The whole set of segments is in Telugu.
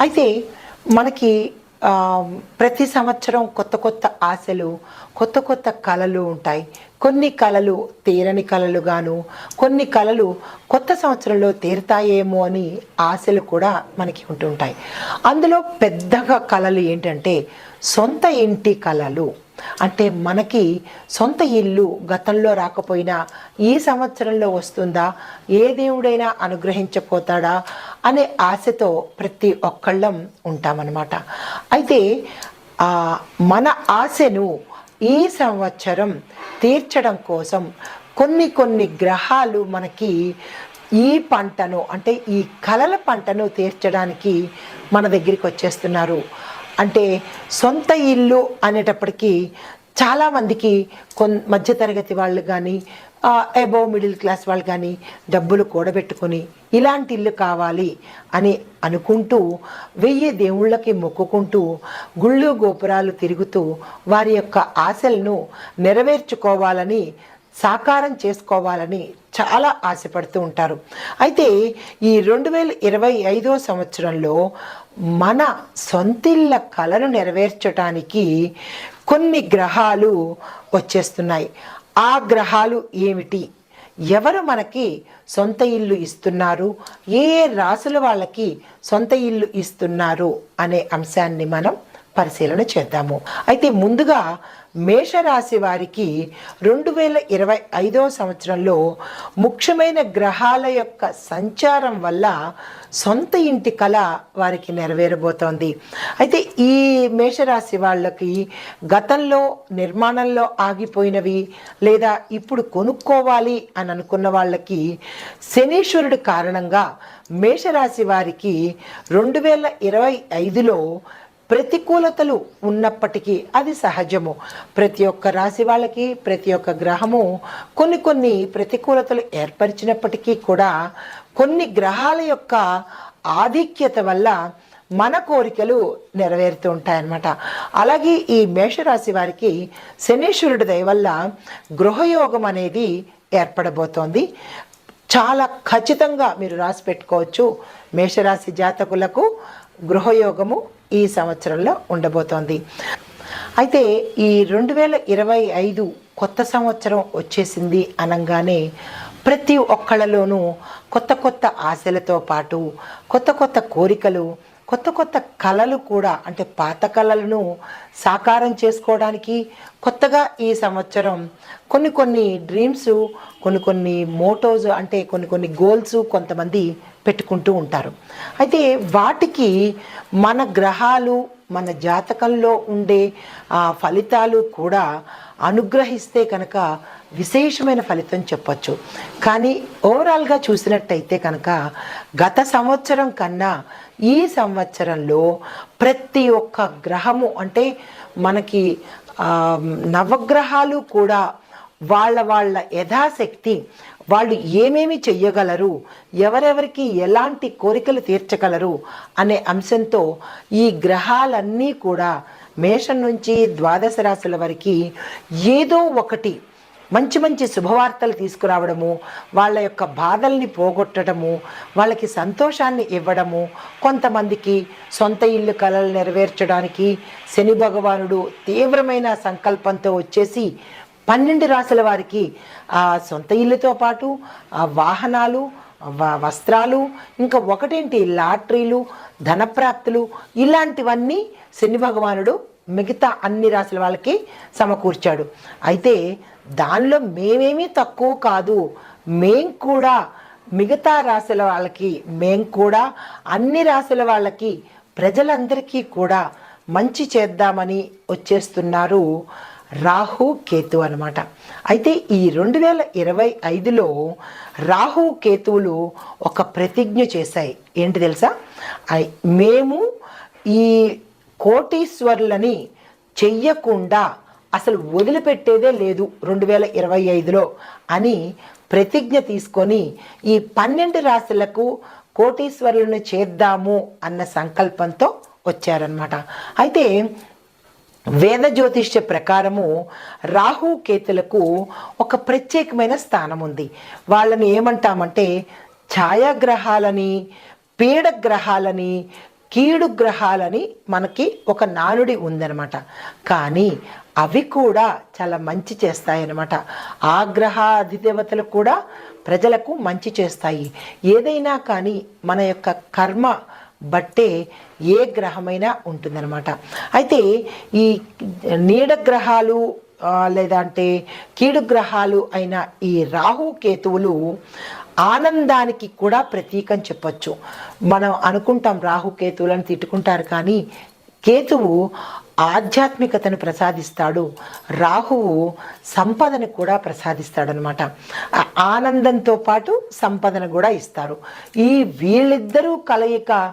అయితే మనకి ప్రతి సంవత్సరం కొత్త కొత్త ఆశలు కొత్త కొత్త కళలు ఉంటాయి. కొన్ని కళలు తీరని కళలుగాను కొన్ని కళలు కొత్త సంవత్సరంలో తీరుతాయేమో అని ఆశలు కూడా మనకి ఉంటుంటాయి అందులో పెద్దగా కళలు ఏంటంటే సొంత ఇంటి కళలు. అంటే మనకి సొంత ఇల్లు గతంలో రాకపోయినా ఈ సంవత్సరంలో వస్తుందా ఏ దేవుడైనా అనుగ్రహించపోతాడా అనే ఆశతో ప్రతి ఒక్కళ్ళం ఉంటామన్నమాట. అయితే మన ఆశను ఈ సంవత్సరం తీర్చడం కోసం కొన్ని కొన్ని గ్రహాలు మనకి ఈ పంటను అంటే ఈ కలల పంటను తీర్చడానికి మన దగ్గరికి వచ్చేస్తున్నారు. అంటే సొంత ఇల్లు అనేటప్పటికీ చాలామందికి కొన్ మధ్యతరగతి వాళ్ళు కానీ అబోవ్ మిడిల్ క్లాస్ వాళ్ళు కానీ డబ్బులు కూడబెట్టుకొని ఇలాంటి ఇల్లు కావాలి అని అనుకుంటూ వెయ్యి దేవుళ్ళకి మొక్కుకుంటూ గుళ్ళు గోపురాలు తిరుగుతూ వారి యొక్క ఆశలను నెరవేర్చుకోవాలని సాకారం చేసుకోవాలని చాలా ఆశపడుతూ ఉంటారు. అయితే ఈ రెండు వేల ఇరవై ఐదో సంవత్సరంలో మన సొంతిళ్ళ కళను నెరవేర్చడానికి కొన్ని గ్రహాలు వచ్చేస్తున్నాయి. ఆ గ్రహాలు ఏమిటి? ఎవరు మనకి సొంత ఇల్లు ఇస్తున్నారు? ఏ రాసుల వాళ్ళకి సొంత ఇల్లు ఇస్తున్నారు? అనే అంశాన్ని మనం పరిశీలన చేద్దాము. అయితే ముందుగా మేషరాశి వారికి రెండు వేల ఇరవై ఐదో సంవత్సరంలో ముఖ్యమైన గ్రహాల యొక్క సంచారం వల్ల సొంత ఇంటి కళ వారికి నెరవేరబోతోంది. అయితే ఈ మేషరాశి వాళ్ళకి గతంలో నిర్మాణంలో ఆగిపోయినవి లేదా ఇప్పుడు కొనుక్కోవాలి అని అనుకున్న వాళ్ళకి శనీశ్వరుడు కారణంగా మేషరాశి వారికి రెండు వేల ఇరవై ఐదులో ప్రతికూలతలు ఉన్నప్పటికీ అది సహజము. ప్రతి ఒక్క రాశి వాళ్ళకి ప్రతి ఒక్క గ్రహము కొన్ని కొన్ని ప్రతికూలతలు ఏర్పరిచినప్పటికీ కూడా కొన్ని గ్రహాల యొక్క ఆధిక్యత వల్ల మన కోరికలు నెరవేరుతూ ఉంటాయన్నమాట. అలాగే ఈ మేషరాశి వారికి శనీశ్వరుడి దయ వల్ల గృహయోగం అనేది ఏర్పడబోతోంది. చాలా ఖచ్చితంగా మీరు రాసి పెట్టుకోవచ్చు మేషరాశి జాతకులకు గృహయోగము ఈ సంవత్సరంలో ఉండబోతోంది. అయితే ఈ రెండు వేల ఇరవై ఐదు కొత్త సంవత్సరం వచ్చేసింది అనగానే ప్రతి ఒక్కళ్ళలోనూ కొత్త కొత్త ఆశలతో పాటు కొత్త కొత్త కోరికలు కొత్త కొత్త కళలు కూడా అంటే పాత కళలను సాకారం చేసుకోవడానికి కొత్తగా ఈ సంవత్సరం కొన్ని కొన్ని డ్రీమ్స్ కొన్ని కొన్ని మోటోస్ అంటే కొన్ని కొన్ని గోల్స్ కొంతమంది పెట్టుకుంటూ ఉంటారు. అయితే వాటికి మన గ్రహాలు మన జాతకంలో ఉండే ఆ ఫలితాలు కూడా అనుగ్రహిస్తే కనుక విశేషమైన ఫలితం చెప్పచ్చు. కానీ ఓవరాల్గా చూసినట్టయితే కనుక గత సంవత్సరం కన్నా ఈ సంవత్సరంలో ప్రతి ఒక్క గ్రహము అంటే మనకి నవగ్రహాలు కూడా వాళ్ళ వాళ్ళ యథాశక్తి వాళ్ళు ఏమేమి చెయ్యగలరు ఎవరెవరికి ఎలాంటి కోరికలు తీర్చగలరు అనే అంశంతో ఈ గ్రహాలన్నీ కూడా మేషం నుంచి ద్వాదశ రాశుల వరకు ఏదో ఒకటి మంచి మంచి శుభవార్తలు తీసుకురావడము వాళ్ళ యొక్క బాధల్ని పోగొట్టడము వాళ్ళకి సంతోషాన్ని ఇవ్వడము కొంతమందికి సొంత ఇల్లు కలలు నెరవేర్చడానికి శని భగవానుడు తీవ్రమైన సంకల్పంతో వచ్చేసి పన్నెండు రాసుల వారికి ఆ సొంత ఇల్లుతో పాటు ఆ వాహనాలు వ- వస్త్రాలు ఇంకా ఒకటేంటి లాటరీలు ధనప్రాప్తులు ఇలాంటివన్నీ శని భగవానుడు మిగతా అన్ని రాసుల వాళ్ళకి సమకూర్చాడు. అయితే దానిలో మేమేమీ తక్కువ కాదు. మేం కూడా మిగతా రాశుల వాళ్ళకి మేం కూడా అన్ని రాశుల వాళ్ళకి ప్రజలందరికీ కూడా మంచి చేద్దామని వచ్చేస్తున్నారు రాహు కేతు అనమాట అయితే ఈ రెండు వేల ఇరవై ఐదులో రాహు కేతువులు ఒక ప్రతిజ్ఞ చేశాయి. ఏంటి తెలుసా? మేము ఈ కోటీశ్వరులని చెయ్యకుండా అసలు వదిలిపెట్టేదే లేదు రెండు వేల ఇరవై ఐదులో అని ప్రతిజ్ఞ తీసుకొని ఈ పన్నెండు రాశులకు కోటీశ్వరులను చేద్దాము అన్న సంకల్పంతో వచ్చారనమాట అయితే వేద జ్యోతిష్య ప్రకారము రాహు కేతులకు ఒక ప్రత్యేకమైన స్థానం ఉంది వాళ్ళని ఏమంటామంటే ఛాయాగ్రహాలని పీడగ్రహాలని కీడు గ్రహాలని మనకి ఒక నానుడి ఉందన్నమాట. కానీ అవి కూడా చాలా మంచి చేస్తాయన్నమాట. ఆ గ్రహ అధిదేవతలు కూడా ప్రజలకు మంచి చేస్తాయి. ఏదైనా కానీ మన యొక్క కర్మ బట్టే ఏ గ్రహమైనా ఉంటుందన్నమాట. అయితే ఈ నీడ గ్రహాలు లేదా లేదంటే కీడు గ్రహాలు అయిన ఈ రాహు కేతువులు ఆనందానికి కూడా ప్రతీకం చెప్పచ్చు. మనం అనుకుంటాం రాహు కేతువులను తిట్టుకుంటారు కానీ కేతువు ఆధ్యాత్మికతను ప్రసాదిస్తాడు. రాహువు సంపదను కూడా ప్రసాదిస్తాడనమాట. ఆనందంతో పాటు సంపదను కూడా ఇస్తారు. ఈ వీళ్ళిద్దరూ కలయిక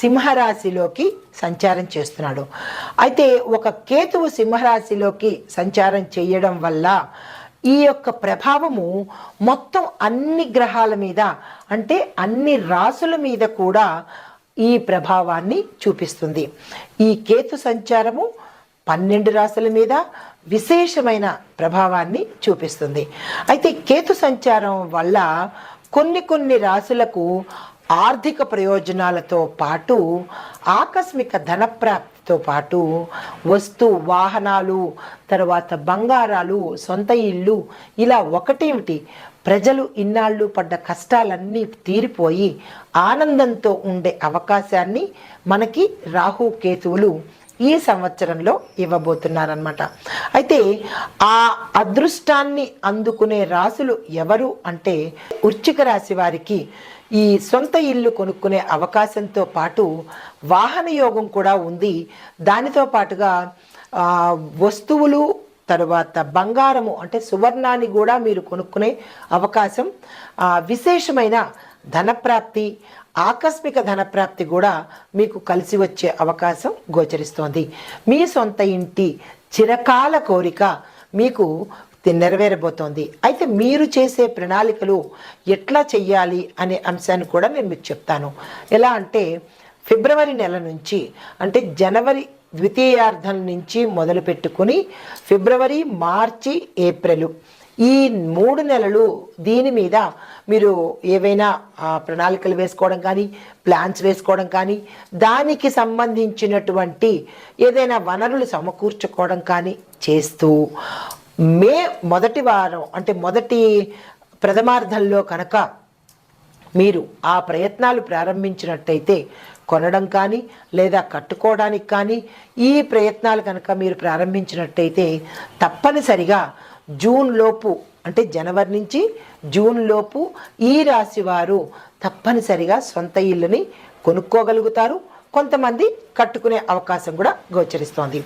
సింహరాశిలోకి సంచారం చేస్తున్నాడు. అయితే ఒక కేతువు సింహరాశిలోకి సంచారం చేయడం వల్ల ఈ యొక్క ప్రభావము మొత్తం అన్ని గ్రహాల మీద అంటే అన్ని రాసుల మీద కూడా ఈ ప్రభావాన్ని చూపిస్తుంది. ఈ కేతు సంచారము పన్నెండు రాశుల మీద విశేషమైన ప్రభావాన్ని చూపిస్తుంది. అయితే కేతు సంచారం వల్ల కొన్ని కొన్ని రాశులకు ఆర్థిక ప్రయోజనాలతో పాటు ఆకస్మిక ధనప్రాప్తితో పాటు వస్తు వాహనాలు తర్వాత బంగారాలు సొంత ఇల్లు ఇలా ఒకటేమిటి? ప్రజలు ఇన్నాళ్ళు పడ్డ కష్టాలన్నీ తీరిపోయి ఆనందంతో ఉండే అవకాశాన్ని మనకి రాహు కేతువులు ఈ సంవత్సరంలో ఇవ్వబోతున్నారనమాట అయితే ఆ అదృష్టాన్ని అందుకునే రాశులు ఎవరు అంటే వృశ్చిక రాశి వారికి ఈ సొంత ఇల్లు కొనుక్కునే అవకాశంతో పాటు వాహన యోగం కూడా ఉంది. దానితో పాటుగా వస్తువులు తర్వాత బంగారము అంటే సువర్ణాన్ని కూడా మీరు కొనుక్కునే అవకాశం. విశేషమైన ధనప్రాప్తి ఆకస్మిక ధనప్రాప్తి కూడా మీకు కలిసి వచ్చే అవకాశం గోచరిస్తోంది. మీ సొంత ఇంటి చిరకాల కోరిక మీకు నెరవేరబోతోంది. అయితే మీరు చేసే ప్రణాళికలు ఎట్లా చెయ్యాలి అనే అంశాన్ని కూడా నేను మీకు చెప్తాను. ఎలా అంటే ఫిబ్రవరి నెల నుంచి అంటే జనవరి ద్వితీయార్థం నుంచి మొదలు పెట్టుకుని ఫిబ్రవరి మార్చి ఏప్రిల్ ఈ మూడు నెలలు దీని మీద మీరు ఏవైనా ప్రణాళికలు వేసుకోవడం కానీ ప్లాన్స్ వేసుకోవడం కానీ దానికి సంబంధించినటువంటి ఏదైనా వనరులు సమకూర్చుకోవడం కానీ చేస్తూ మే మొదటి వారం అంటే మొదటి ప్రథమార్థంలో కనుక మీరు ఆ ప్రయత్నాలు ప్రారంభించినట్టయితే కొనడం కానీ లేదా కట్టుకోవడానికి కానీ ఈ ప్రయత్నాలు కనుక మీరు ప్రారంభించినట్టయితే తప్పనిసరిగా జూన్ లోపు అంటే జనవరి నుంచి జూన్ లోపు ఈ రాశి వారు తప్పనిసరిగా సొంత ఇల్లుని కొనుక్కోగలుగుతారు. కొంతమంది కట్టుకునే అవకాశం కూడా గోచరిస్తోంది.